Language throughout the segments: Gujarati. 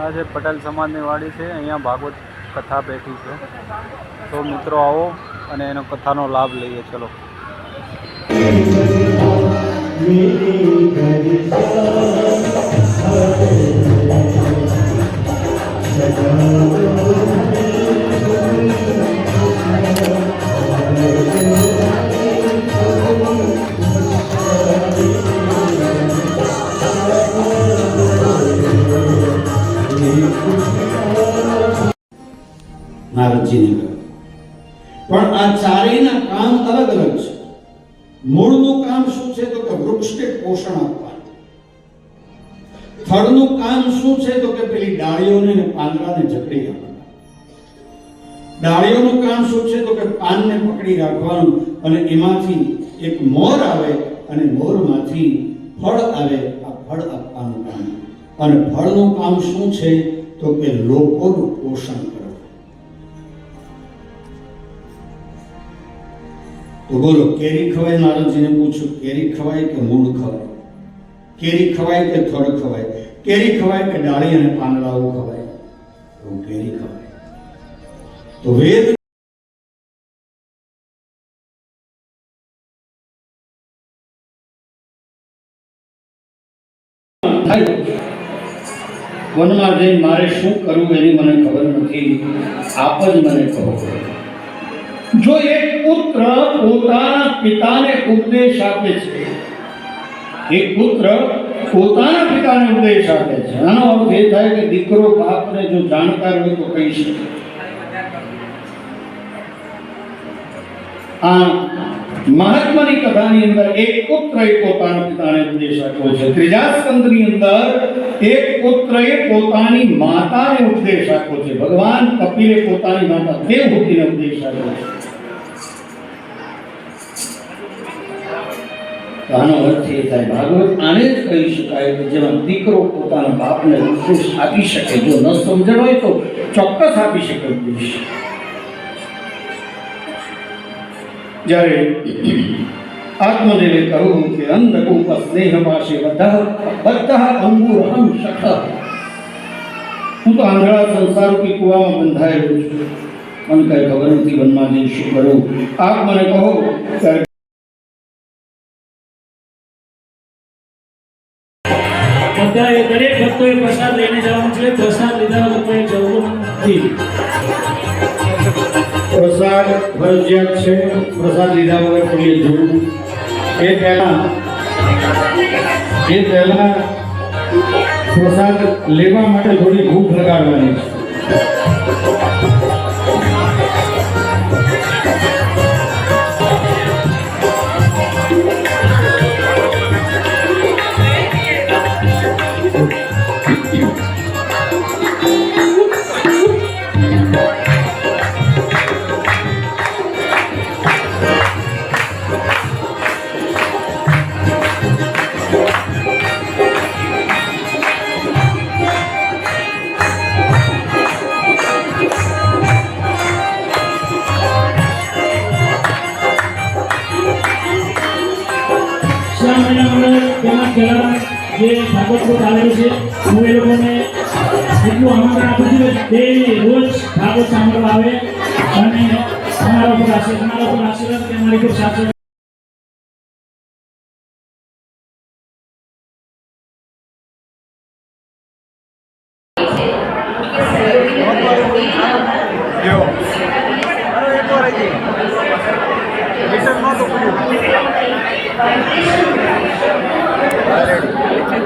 આ જે પટેલ સમાજની વાડી છે, અહીંયા ભાગવત કથા બેઠી છે. તો મિત્રો આવો અને એનો કથાનો લાભ લઈએ, ચલો. નારદજીને કહ્યું. પણ આ ચારેયના કામ અલગ અલગ છે. મૂળનું કામ શું છે તો કે વૃક્ષને પોષણ આપવાનું. થડનું કામ શું છે તો કે પેલી ડાળીઓને ને પાંદડાને જકડી રાખવાનું. ડાળીઓનું કામ શું છે તો કે પાનને પકડી રાખવાનું અને એમાંથી એક મોર આવે અને મોરમાંથી ફળ આવે, આ ફળ આપવાનું કામ. અને ફળનું કામ શું છે તો કે લોકોનું પોષણ બોલો, કેરી ખવાય? નારદજીને પૂછ્યું, કેરી ખવાય કે મૂળ ખવાય? કેરી ખવાય કે થડ ખવાય? કેરી ખવાય કે ડાળી અને પાંદડાઓ ખવાય? કેરી ખવાય. તો વેદ વનમાં જઈને મારે શું કરવું એની મને ખબર નથી. આપ જ મને કહો. જો એક પુત્ર પોતાના પિતાને ઉપદેશ આપે છે એક પુત્ર પોતાના પિતાને ઉપદેશ આપે છે. આનો અર્થ એ થાય કે દીકરો બાપને જો જાણકાર હોય તો કહી શકે. આ મહાત્માની કથાની અંદર એક પુત્રએ પોતાના પિતાને ઉપદેશ આપ્યો છે. ત્રીજા સ્કંદની અંદર એક પુત્રએ પોતાની માતાને ઉપદેશ આપ્યો છે. ભગવાન કપિલે પોતાની માતા દેવહૂતિને ઉપદેશ આપ્યો છે. તો આનો અર્થ એ થાય, ભાગવત આને જ કહી શકાય કે જેમાં દીકરો પોતાના બાપને ઉપદેશ આપી શકે. જો ન સમજણ હોય તો ચોક્કસ આપી શકે ઉપદેશ. જ્યારે આત્મદેવે કહ્યું કે અંધકૂપ સ્નેહ પાસે બધા બધા અંગુર હમ સખ હું તો આંધળા સંસારૂપી કુવામાં બંધાયેલો છું મને કઈ ખબર નથી વનમાં જઈને શું કરું આપ મને કહો ત્યારે અત્યારે દરેક ભક્તોએ પ્રસાદ લઈને જવાનું છે. પ્રસાદ લીધા લોકોએ જવું નથી. પ્રસાદ ફરજિયાત છે. પ્રસાદ લીધા વગર કોઈએ જોવું એ પહેલા એ પહેલા પ્રસાદ લેવા માટે થોડી ભૂખ લગાડવાની છે. ભાગવત આવેલું છે હું એ લોકોને એટલું આમંત્રણ આપું છું કે ડેલી રોજ ભાગવત સાંભળવા આવે અને અમારા ઉપર આશીર્વાદ અમારા ઉપર આશીર્વાદ કે અમારી પર શાસન કાલી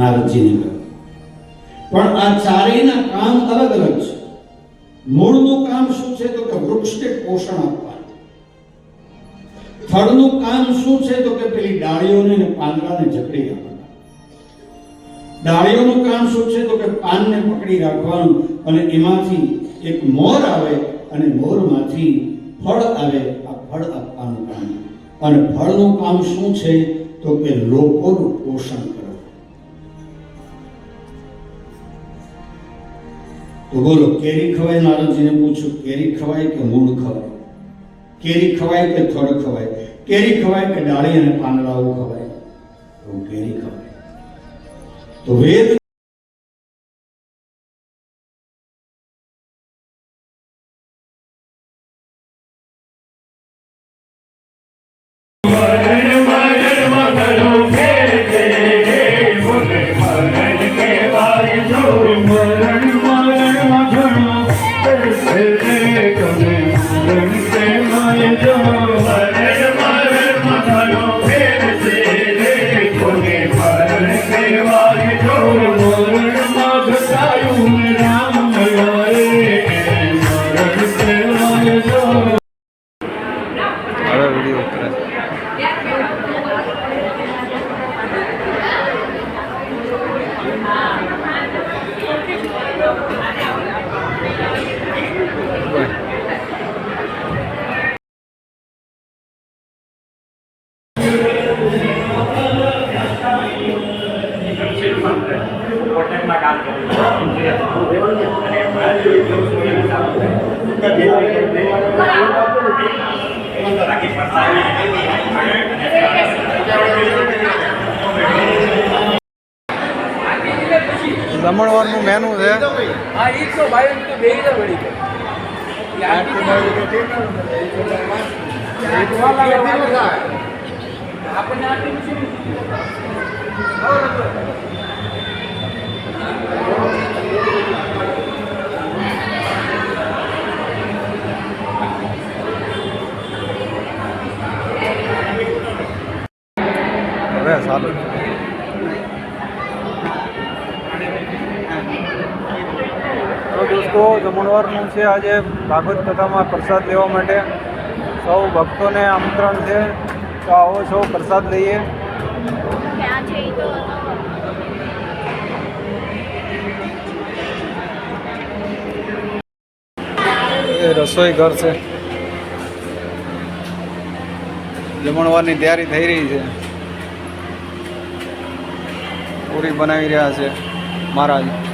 નારદજીને કહ્યું. પણ આ ચારેયના કામ અલગ અલગ છે. મૂળનું કામ શું છે તો કે વૃક્ષને પોષણ આપવાનું. ફળનું કામ શું છે તો કે પેલી ડાળીઓને અને પાંદડાને જકડી આપવાના. ડાળીઓનું કામ શું છે તો કે પાનને પકડી રાખવાનું અને એમાંથી એક મોર આવે અને મોરમાંથી ફળ આવે, આ ફળ આપવાનું કામ. અને ફળનું કામ શું છે તો કે લોકોનું પોષણ કરવું તો બોલો, કેરી ખવાય નારદજીને પૂછ્યું કેરી ખવાય કે મૂળ ખવાય? કેરી ખવાય કે થડ ખવાય? કેરી ખવાય કે ડાળી અને પાંદડાઓ ખવાય? તો કેરી ખવાય. તો વેદ જમણવારનું મેનુ છે હા હવે તો દોસ્તો જમણવારનું છે આજે ભાગવત કથામાં પ્રસાદ લેવા માટે. સૌ ભક્તોને આમંત્રણ છે. તો આવો સૌ પ્રસાદ લઈએ. રસોઈ ઘર છે. જમણવારની તૈયારી થઈ રહી છે. પૂરી બનાવી રહ્યા છે. મહારાજ.